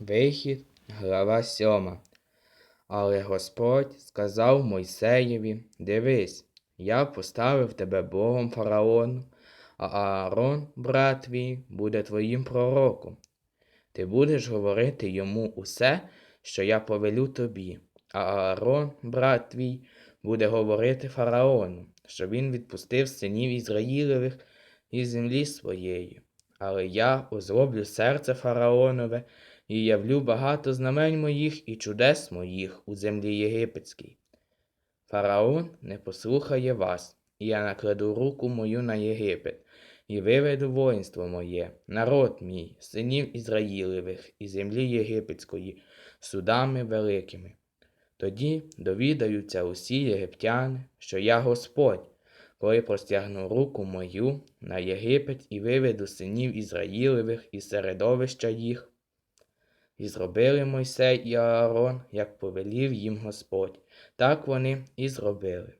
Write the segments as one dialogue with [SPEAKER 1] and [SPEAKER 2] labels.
[SPEAKER 1] Вихід, глава сьома. Але Господь сказав Мойсеєві, дивись, я поставив тебе Богом фараону, а Аарон, брат твій, буде твоїм пророком. Ти будеш говорити йому усе, що я повелю тобі, а Аарон, брат твій, буде говорити фараону, щоб він відпустив синів Ізраїлевих із землі своєї. Але я озроблю серце фараонове і явлю багато знамень моїх і чудес моїх у землі єгипетській. Фараон не послухає вас, і я накладу руку мою на Єгипет, і виведу воїнство моє, народ мій, синів Ізраїлевих і землі єгипетської, судами великими. Тоді довідаються усі єгиптяни, що я Господь, коли простягну руку мою на Єгипет і виведу синів Ізраїлевих із середовища їх. І зробили Мойсей і Аарон, як повелів їм Господь. Так вони і зробили.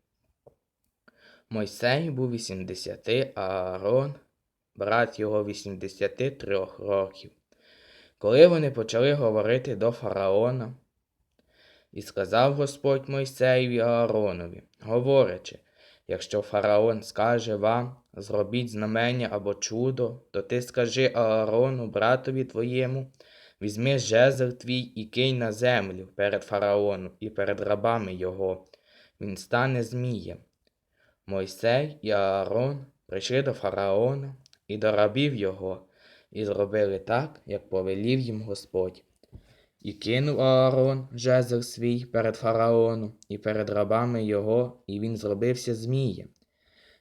[SPEAKER 1] Мойсей був 80, а Аарон, брат його 83 років. Коли вони почали говорити до фараона, і сказав Господь Мойсеєві Ааронові, говорячи, якщо фараон скаже вам, зробіть знамення або чудо, то ти скажи Аарону, братові твоєму, Візьми жезл твій і кинь на землю перед фараоном і перед рабами його. Він стане змієм. Мойсей і Аарон прийшли до фараона і до рабів його, і зробили так, як повелів їм Господь. І кинув Аарон жезл свій перед фараоном і перед рабами його, і він зробився змієм.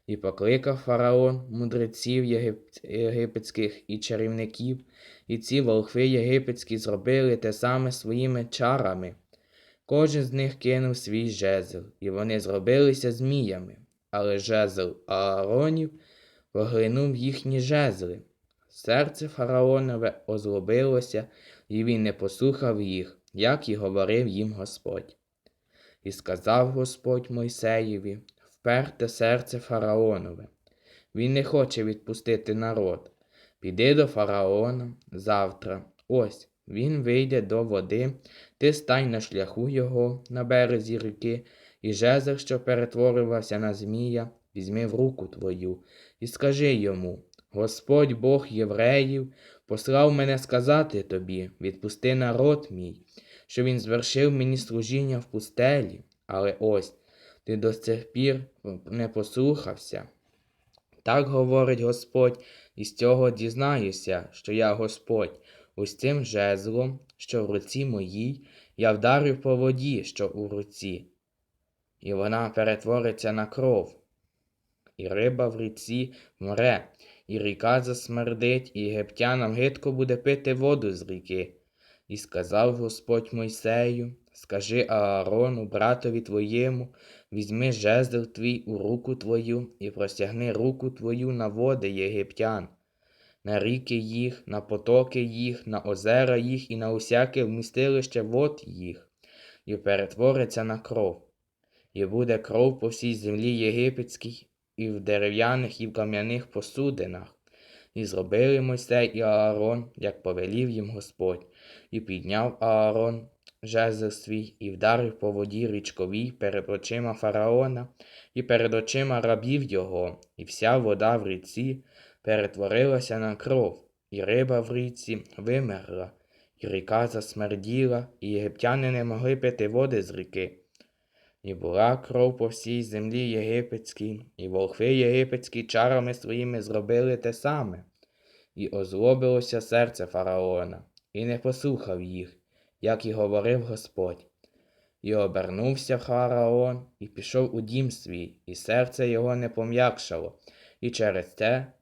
[SPEAKER 1] І покликав фараон мудреців єгип... єгипетських і чарівників, і ці волхви єгипетські зробили те саме своїми чарами. Кожен з них кинув свій жезл, і вони зробилися зміями, але жезл Ааронів поглинув їхні жезли. Серце фараонове озлобилося, і він не послухав їх, як і говорив їм Господь. І сказав Господь Мойсеєві, вперте серце фараонове. Він не хоче відпустити народ. Піди до фараона завтра. Ось він вийде до води, ти стань на шляху його на березі ріки, і жезл, що перетворювався на змія, візьми в руку твою, і скажи йому Господь Бог євреїв послав мене сказати тобі, відпусти народ мій, що він звершив мені служіння в пустелі, але ось ти до цих пір не послухався. Так говорить Господь, і з цього дізнаюся, що я Господь, ось цим жезлом, що в руці моїй, я вдарив по воді, що у руці, і вона перетвориться на кров, і риба в ріці вмре, і ріка засмердить, і єгиптянам гидко буде пити воду з ріки. І сказав Господь Мойсею, скажи Аарону, братові твоєму, візьми жезл твій у руку твою і простягни руку твою на води єгиптян, на ріки їх, на потоки їх, на озера їх і на усяке вмістилище вод їх, і перетвориться на кров. І буде кров по всій землі єгипетській, і в дерев'яних, і в кам'яних посудинах. І зробили Мойсей і Аарон, як повелів їм Господь, і підняв Аарон жезл свій і вдарив по воді річковій перед очима фараона і перед очима рабів його, і вся вода в ріці перетворилася на кров, і риба в річці вимерла, і ріка засмерділа, і єгиптяни не могли пити води з ріки. І була кров по всій землі єгипетській, і волхви єгипетські чарами своїми зробили те саме, і озлобилося серце фараона, і не послухав їх, як і говорив Господь. І обернувся фараон, і пішов у дім свій, і серце його не пом'якшало, і через те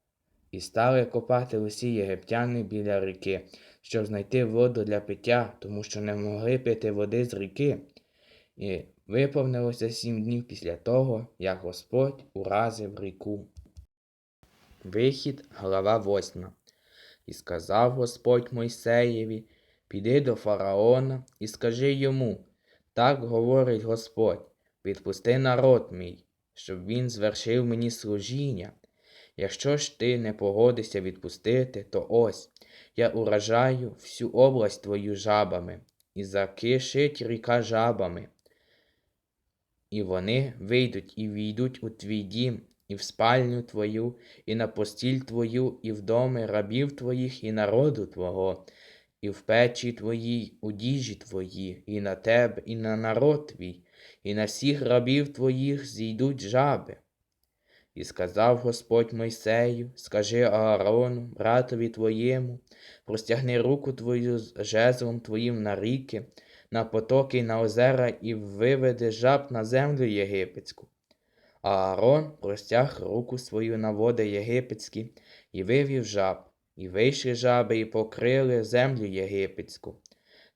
[SPEAKER 1] і стали копати усі єгиптяни біля ріки, щоб знайти воду для пиття, тому що не могли пити води з ріки. І виповнилося сім днів після того, як Господь уразив ріку. Вихід, глава восьма. І сказав Господь Мойсеєві, піди до фараона і скажи йому, так говорить Господь, відпусти народ мій, щоб він звершив мені служіння. Якщо ж ти не погодишся відпустити, то ось я уражаю всю область твою жабами, і закишить ріка жабами. І вони вийдуть і війдуть у твій дім, і в спальню твою, і на постіль твою, і в доми рабів твоїх, і народу твого, і в печі твоїй, у діжі твої, і на тебе, і на народ твій, і на всіх рабів твоїх зійдуть жаби. І сказав Господь Мойсею, скажи Аарону, братові твоєму, простягни руку твою з жезлом твоїм на ріки, на потоки на озера, і виведи жаб на землю єгипетську. А Аарон простяг руку свою на води єгипетські, і вивів жаб, і вийшли жаби, і покрили землю єгипетську.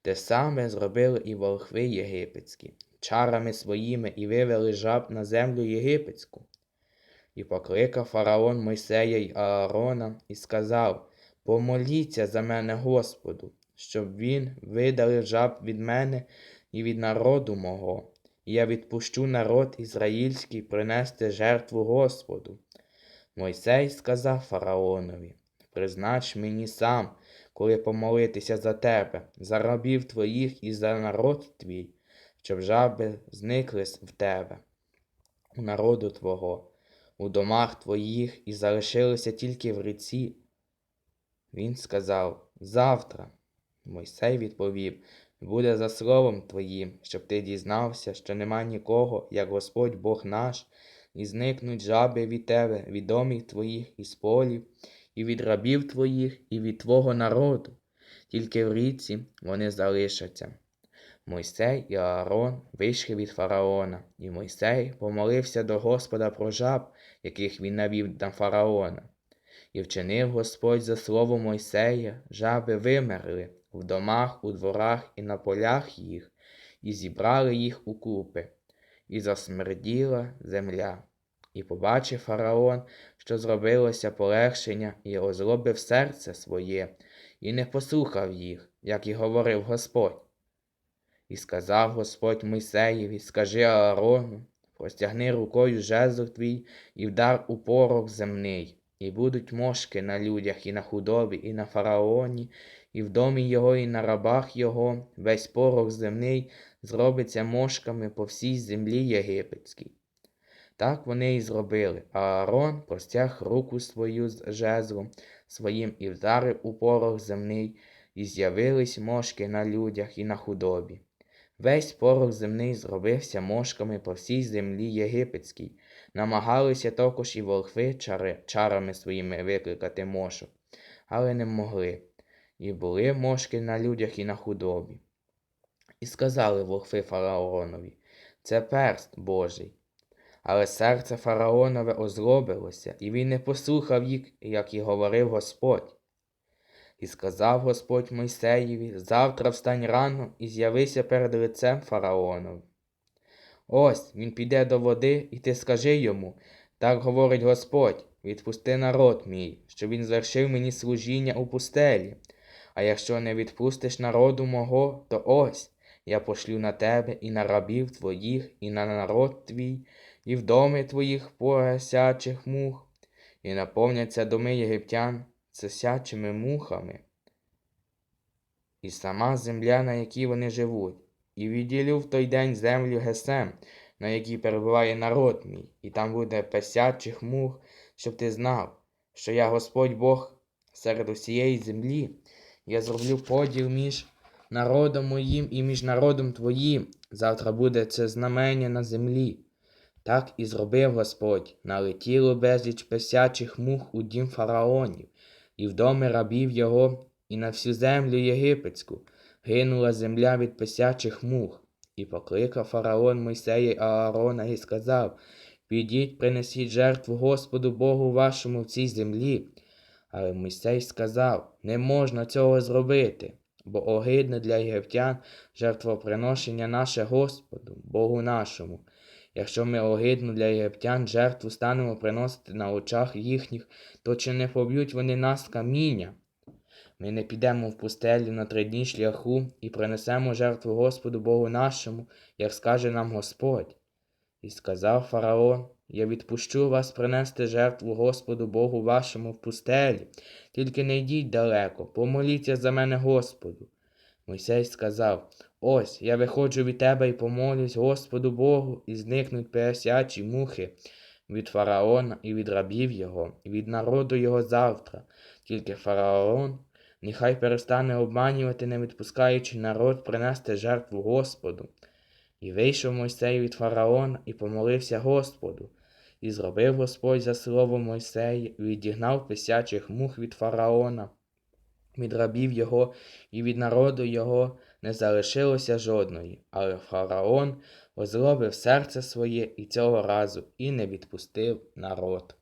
[SPEAKER 1] Те саме зробили і волхви єгипетські, чарами своїми, і вивели жаб на землю єгипетську. І покликав фараон Мойсея й Аарона і сказав: Помоліться за мене Господу, щоб він видалив жаб від мене і від народу мого, і я відпущу народ ізраїльський принести жертву Господу. Мойсей сказав фараонові: Признач мені сам, коли помолитися за тебе, за рабів твоїх і за народ твій, щоб жаби зникли в тебе, у народу твого у домах твоїх і залишилися тільки в ріці. Він сказав Завтра. Мойсей відповів Буде за словом твоїм, щоб ти дізнався, що нема нікого, як Господь Бог наш, і зникнуть жаби від тебе, від домів твоїх і з полів, і від рабів твоїх, і від твого народу. Тільки в ріці вони залишаться. Мойсей і Аарон вийшли від фараона, і Мойсей помолився до Господа про жаб, яких він навів на фараона. І вчинив Господь за слово Мойсея, жаби вимерли в домах, у дворах і на полях їх, і зібрали їх у купи, і засмерділа земля. І побачив фараон, що зробилося полегшення, і озлобив серце своє, і не послухав їх, як і говорив Господь. І сказав Господь Мойсеєві, скажи Аарону, простягни рукою жезл твій і вдар у порох земний, і будуть мошки на людях, і на худобі, і на фараоні, і в домі його, і на рабах його, весь порох земний зробиться мошками по всій землі єгипетській. Так вони і зробили, а Аарон простяг руку свою з жезлом своїм і вдарив у порох земний, і з'явились мошки на людях і на худобі. Весь порох земний зробився мошками по всій землі єгипетській, намагалися також і волхви чари, чарами своїми викликати мошок, але не могли, і були мошки на людях і на худобі. І сказали волхви фараонові це перст Божий. Але серце фараонове озлобилося, і він не послухав їх, як і говорив Господь. І сказав Господь Мойсеєві завтра встань рано і з'явися перед лицем фараоновим. Ось він піде до води, і ти скажи йому так говорить Господь відпусти народ мій, щоб він звершив мені служіння у пустелі. А якщо не відпустиш народу мого, то ось я пошлю на тебе і на рабів твоїх, і на народ твій, і в доми твоїх поросячих мух, і наповняться доми єгиптян сосячими мухами, і сама земля, на якій вони живуть, і відділю в той день землю Гесем, на якій перебуває народ мій, і там буде песячих мух, щоб ти знав, що я Господь Бог серед усієї землі, я зроблю поділ між народом моїм і між народом твоїм. Завтра буде це знамення на землі. Так і зробив Господь, налетіло безліч песячих мух у дім фараонів, і в доми рабів його, і на всю землю єгипетську гинула земля від писячих мух. І покликав фараон Мойсея Аарона і сказав Підіть, принесіть жертву Господу Богу вашому в цій землі. Але Мойсей сказав Не можна цього зробити, бо огидне для єгиптян жертвоприношення наше Господу, Богу нашому. Якщо ми огидну для єгиптян жертву станемо приносити на очах їхніх, то чи не поб'ють вони нас каміння? Ми не підемо в пустелю на три дні шляху і принесемо жертву Господу Богу нашому, як скаже нам Господь. І сказав фараон, я відпущу вас принести жертву Господу Богу вашому в пустелі, тільки не йдіть далеко, помоліться за мене Господу. Мойсей сказав, ось я виходжу від тебе і помолюсь Господу Богу, і зникнуть пересячі мухи від фараона і від рабів його, і від народу його завтра. Тільки фараон нехай перестане обманювати, не відпускаючи народ принести жертву Господу. І вийшов Мойсей від фараона і помолився Господу. І зробив Господь за словом Мойсея, відігнав писячих мух від фараона, від рабів його і від народу його не залишилося жодної, але фараон озлобив серце своє і цього разу і не відпустив народ.